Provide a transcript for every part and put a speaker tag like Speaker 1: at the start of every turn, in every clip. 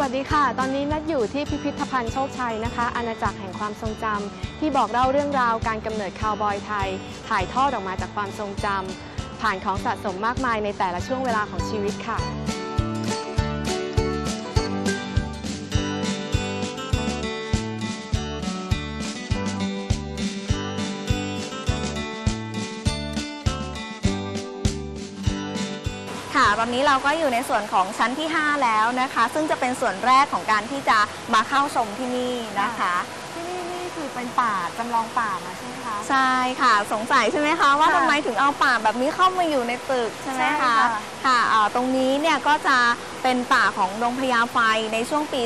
Speaker 1: วัสดีค่ะ ตอนนี้นัดอยู่ที่พิพิธภัณฑ์โชคชัยนะคะ อาณาจักรแห่งความทรงจำที่บอกเล่าเรื่องราวการกำเนิดคาวบอยไทย ถ่ายทอดออกมาจากความทรงจำผ่านของสะสมมากมายในแต่ละช่วงเวลาของชีวิตค่ะ
Speaker 2: ค่ะ ตอนนี้เราก็อยู่ในส่วนของชั้นที่ 5 แล้วนะคะ ซึ่งจะเป็นส่วนแรกของการที่จะมาเข้าชมที่นี่นะคะ
Speaker 1: ที่นี่นี่คือเป็นป่าจำลองป่ามาใช่ไหมคะ
Speaker 2: ใช่ค่ะ สงสัยใช่ไหมคะ ว่า
Speaker 1: ค่ะ
Speaker 2: ทำไมถึงเอาป่าแบบนี้เข้ามาอยู่ในตึกใช่ไหม
Speaker 1: ใช่
Speaker 2: คะ
Speaker 1: ค่ะ
Speaker 2: ค่ะเอ่อตรงนี้เนี่ยก็จะเป็นป่าของดงพญาไฟในช่วงปี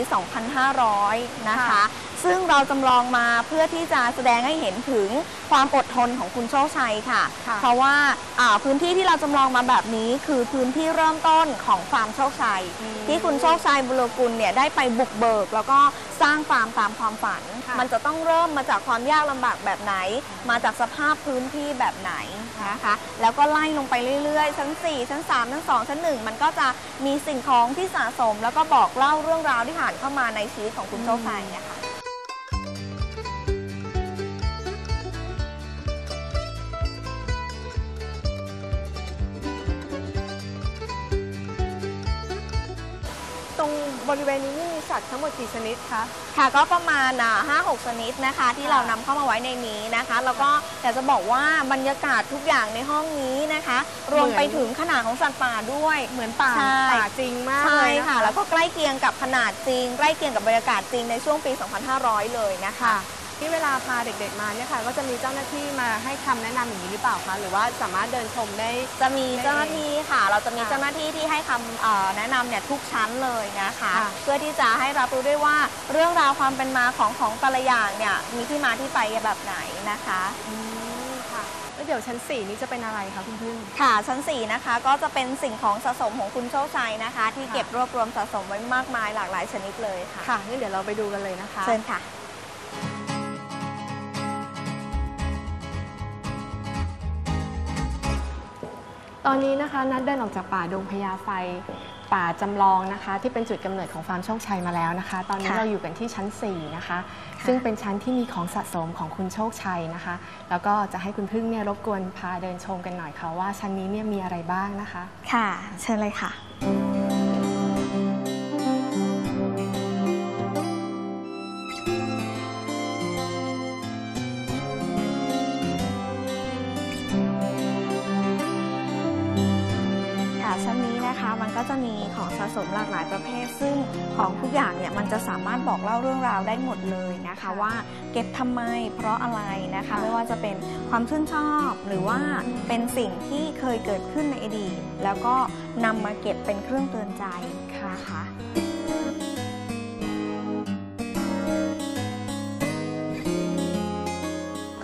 Speaker 2: 2500 นะคะ
Speaker 1: ค่ะ
Speaker 2: ซึ่งเราจำลองมาเพื่อที่จะแสดงให้เห็นถึงความอดทนของคุณโชคชัยค่ะ
Speaker 1: ค่ะ
Speaker 2: เพราะว่าอ่าพื้นที่ที่เราจำลองมาแบบนี้คือพื้นที่เริ่มต้นของฟาร์มโชคชัย
Speaker 1: อืม
Speaker 2: ที่คุณโชคชัยบุรกุลเนี่ยได้ไปบุกเบิก แล้วก็สร้างฟาร์มตามความฝัน
Speaker 1: ค่ะ
Speaker 2: มันจะต้องเริ่มมาจากความยากลำบากแบบไหน มาจากสภาพพื้นที่แบบไหนนะคะ แล้วก็ไล่ลงไปเรื่อยๆ ชั้น 4 ชั้น 3 ชั้น 2 ชั้น 1 มันก็จะมีสิ่งของที่สะสม แล้วก็บอกเล่าเรื่องราวที่ผ่านเข้ามาในชีวิตของคุณโชคชัยนะคะ
Speaker 1: บริเวณนี้นี่มีสัตว์ทั้งหมดกี่ชนิดคะ
Speaker 2: ค่ะก็ประมาณห้าหกชนิดนะคะ ที่
Speaker 1: ค่ะ
Speaker 2: เรานำเข้ามาไว้ในนี้นะคะ แล้วก็อยากจะบอกว่าบรรยากาศทุกอย่างในห้องนี้นะคะ รวมไปถึงขนาดของสัตว์ป่าด้วย
Speaker 1: เหมือนป่า
Speaker 2: ใช่
Speaker 1: ป่าจริงมาก
Speaker 2: ใช่
Speaker 1: เลยน
Speaker 2: ค่ะ แล้วก็ใกล้เคียงกับขนาดจริง ใกล้เคียงกับบรรยากาศจริงในช่วงปี 2500 เลยนะคะ
Speaker 1: ค่ะ ที่เวลาพาเด็กๆมาเนี่ยค่ะก็จะมีเจ้าหน้าที่มาให้คำแนะนำอย่างนี้หรือเปล่าคะหรือว่าสามารถเดินชมได้
Speaker 2: จะมีเจ้าหน้าที่ค่ะ เราจะมี
Speaker 1: ค่ะ
Speaker 2: เจ้าหน้าที่ที่ให้คำเอ่อแนะนำเนี่ยทุกชั้นเลยนะคะ
Speaker 1: ค่ะ
Speaker 2: เพื่อที่จะให้รับรู้ด้วยว่าเรื่องราวความเป็นมาของของแต่ละอย่างเนี่ยมีที่มาที่ไปแบบไหนนะคะ
Speaker 1: อืมค่ะแล้วเดี๋ยวชั้น 4 นี้จะเป็นอะไรคะคุณพึ่ง
Speaker 2: ค่ะชั้น 4 นะคะก็จะเป็นสิ่งของสะสมของคุณโชคชัยนะคะ ที่
Speaker 1: ค่ะ
Speaker 2: เก็บรวบรวมสะสมไว้มากมายหลากหลายชนิดเลยค่ะ
Speaker 1: ค่ะงั้นเดี๋ยวเราไปดูกันเลยนะคะ
Speaker 2: เชิญค่ะ
Speaker 1: อนนี้นะคะนัดเดินออกจากป่าดงพญาไฟป่าจำลองนะคะ ที่เป็นจุดกำเนิดของฟาร์มโชคชัยมาแล้วนะคะ ตอนนี้
Speaker 2: ค่ะ
Speaker 1: เราอยู่กันที่ชั้น 4 นะคะ
Speaker 2: ค่ะ
Speaker 1: ซึ่งเป็นชั้นที่มีของสะสมของคุณโชคชัยนะคะ แล้วก็จะให้คุณพึ่งเนี่ยรบกวนพาเดินชมกันหน่อยค่ะว่าชั้นนี้เนี่ยมีอะไรบ้างนะคะ
Speaker 2: ค่ะ เชิญเลยค่ะค่ะ มันก็จะมีของสะสมหลากหลายประเภท ซึ่งของทุกอย่างเนี่ยมันจะสามารถบอกเล่าเรื่องราวได้หมดเลยนะคะ
Speaker 1: ค่ะ
Speaker 2: ว่าเก็บทำไมเพราะอะไรนะคะ
Speaker 1: ค่ะ
Speaker 2: ไม่ว่าจะเป็นความชื่นชอบหรือว่าเป็นสิ่งที่เคยเกิดขึ้นในอดีตแล้วก็นำมาเก็บเป็นเครื่องเตือนใจนะคะ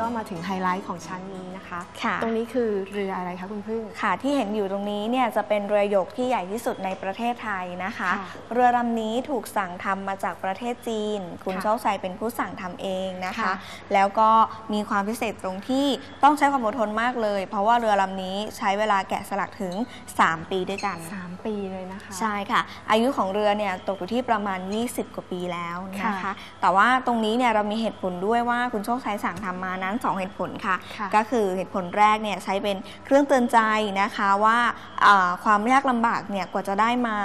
Speaker 1: ก็มาถึงไฮไลท์ของชั้นนี้นะคะ
Speaker 2: ค่ะ
Speaker 1: ตรงนี้คือเรืออะไรคะคุณพึ่ง
Speaker 2: ค่ะที่เห็นอยู่ตรงนี้เนี่ยจะเป็นเรือยกที่ใหญ่ที่สุดในประเทศไทยนะคะ
Speaker 1: ค่ะ
Speaker 2: เรือลำนี้ถูกสั่งทำมาจากประเทศจีน คุณ
Speaker 1: ค่ะ
Speaker 2: โชคชัยเป็นผู้สั่งทำเองนะคะ
Speaker 1: ค่ะ
Speaker 2: แล้วก็มีความพิเศษตรงที่ต้องใช้ความอดทนมากเลย เพราะว่าเรือลำนี้ใช้เวลาแกะสลักถึง 3 ปีด้วยกัน
Speaker 1: สามปีเลย นะคะ
Speaker 2: ใช่ค่ะ อายุของเรือเนี่ยตกอยู่ที่ประมาณ 20 กว่าปีแล้วนะคะ
Speaker 1: ค่ะ
Speaker 2: แต่ว่าตรงนี้เนี่ยเรามีเหตุผลด้วยว่าคุณโชคชัยสั่งทำมานั้น 2 เหตุผลค่ะ
Speaker 1: ค่ะ
Speaker 2: ก็คือเหตุผลแรกเนี่ยใช้เป็นเครื่องเตือนใจนะคะว่าอ่าความยากลำบากเนี่ยกว่าจะได้มา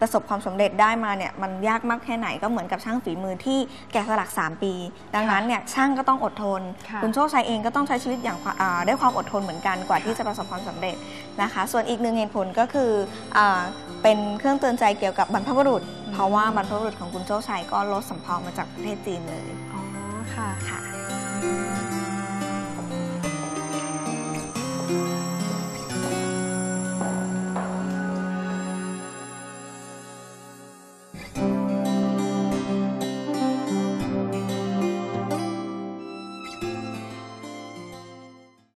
Speaker 2: ประสบความสำเร็จได้มาเนี่ยมันยากมากแค่ไหนก็เหมือนกับช่างฝีมือที่แกะสลัก 3 ปี ดังนั้นเนี่ยช่างก็ต้องอดทน
Speaker 1: ค่ะ
Speaker 2: คุณโชคชัยเองก็ต้องใช้ชีวิตอย่างความอ่าด้วยความอดทนเหมือนกันกว่าที่จะประสบความสำเร็จนะคะ ส่วนอีกหนึ่งเหตุผลก็คืออา เป็นเครื่องเตือนใจเกี่ยวกับบรรพบุรุษ เพราะว่าบรรพบุรุษของคุณโจ้ชัยก็ลดสัมภารมาจากประเทศจีนเลย
Speaker 1: อ๋อ ค่ะ
Speaker 2: ค่ะ thank you